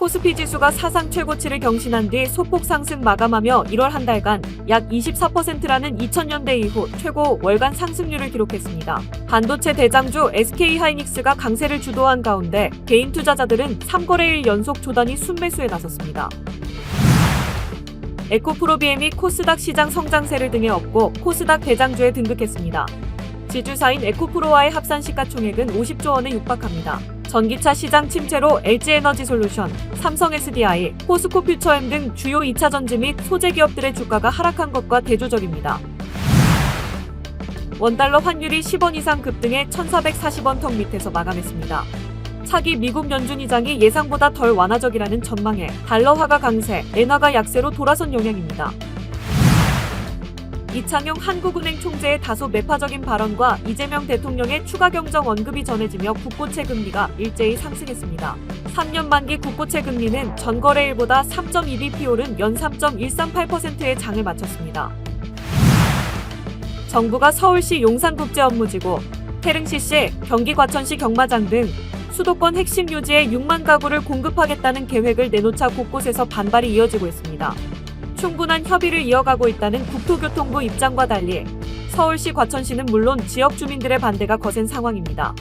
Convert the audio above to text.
코스피 지수가 사상 최고치를 경신한 뒤 소폭 상승 마감하며 1월 한 달간 약 24%라는 2000년대 이후 최고 월간 상승률을 기록했습니다. 반도체 대장주 SK 하이닉스가 강세를 주도한 가운데 개인 투자자들은 3거래일 연속 조단위 순매수에 나섰습니다. 에코프로비엠이 코스닥 시장 성장세를 등에 업고 코스닥 대장주에 등극했습니다. 지주사인 에코프로와의 합산 시가총액은 50조 원에 육박합니다. 전기차 시장 침체로 LG에너지솔루션, 삼성 SDI, 포스코 퓨처엠 등 주요 2차 전지 및 소재 기업들의 주가가 하락한 것과 대조적입니다. 원달러 환율이 10원 이상 급등해 1,440원 턱 밑에서 마감했습니다. 차기 미국 연준의장이 예상보다 덜 완화적이라는 전망에 달러화가 강세, 엔화가 약세로 돌아선 영향입니다. 이창용 한국은행 총재의 다소 매파적인 발언과 이재명 대통령의 추가 경정 언급이 전해지며 국고채 금리가 일제히 상승했습니다. 3년 만기 국고채 금리는 전거래일보다 3.2bp 오른 연 3.138%의 장을 마쳤습니다. 정부가 서울시 용산국제 업무지구, 태릉시시, 경기 과천시 경마장 등 수도권 핵심 유지에 6만 가구를 공급하겠다는 계획을 내놓자 곳곳에서 반발이 이어지고 있습니다. 충분한 협의를 이어가고 있다는 국토교통부 입장과 달리 서울시 과천시는 물론 지역 주민들의 반대가 거센 상황입니다.